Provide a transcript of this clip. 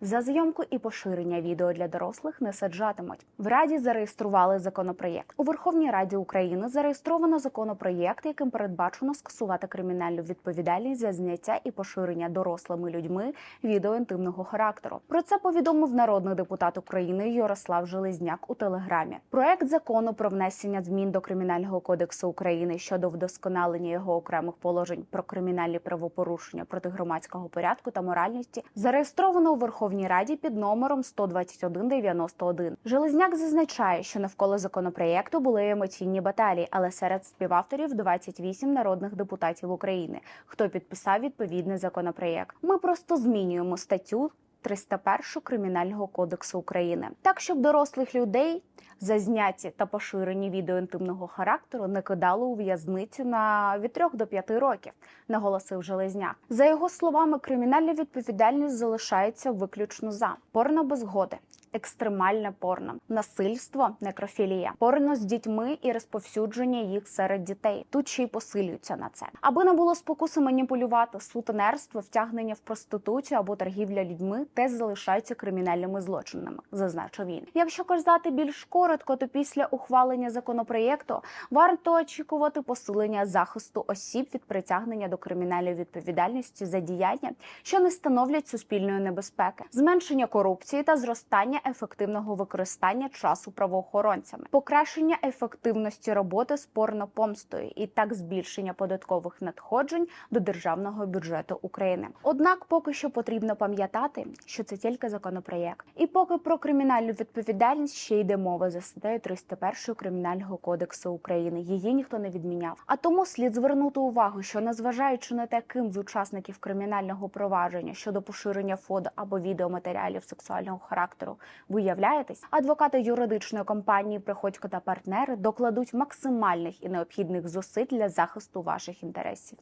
За зйомку і поширення відео для дорослих не саджатимуть. В Раді зареєстрували законопроєкт. У Верховній Раді України зареєстровано законопроєкт, яким передбачено скасувати кримінальну відповідальність за зняття і поширення дорослими людьми відео інтимного характеру. Про це повідомив народний депутат України Ярослав Железняк у телеграмі. Проект закону про внесення змін до кримінального кодексу України щодо вдосконалення його окремих положень про кримінальні правопорушення проти громадського порядку та моральності зареєстровано у Верховній Раді під номером 12191. Железняк зазначає, що навколо законопроєкту були емоційні баталії, але серед співавторів 28 народних депутатів України, хто підписав відповідний законопроєкт. Ми просто змінюємо статтю 301 Кримінального кодексу України, так щоб дорослих людей за зняті та поширені відео інтимного характеру не кидало у в'язницю на від 3 до 5 років, наголосив Железняк. За його словами, кримінальна відповідальність залишається виключно за порно без згоди. Екстремальне порно, насильство, некрофілія, порно з дітьми і розповсюдження їх серед дітей. Тут ще й посилюються на це, аби не було спокуси маніпулювати сутенерство, втягнення в проституцію або торгівля людьми, теж залишаються кримінальними злочинами, зазначив він. Якщо казати більш коротко, то після ухвалення законопроєкту варто очікувати посилення захисту осіб від притягнення до кримінальної відповідальності за діяння, що не становлять суспільної небезпеки, зменшення корупції та зростання ефективного використання часу правоохоронцями, покращення ефективності роботи з порнопомстою і так збільшення податкових надходжень до державного бюджету України. Однак, поки що потрібно пам'ятати, що це тільки законопроєкт, і поки про кримінальну відповідальність ще йде мова за статтею 301 кримінального кодексу України. Її ніхто не відміняв. А тому слід звернути увагу, що незважаючи на те, ким з учасників кримінального провадження щодо поширення фото або відеоматеріалів сексуального характеру ви являєтесь, адвокати юридичної компанії Приходько та партнери докладуть максимальних і необхідних зусиль для захисту ваших інтересів.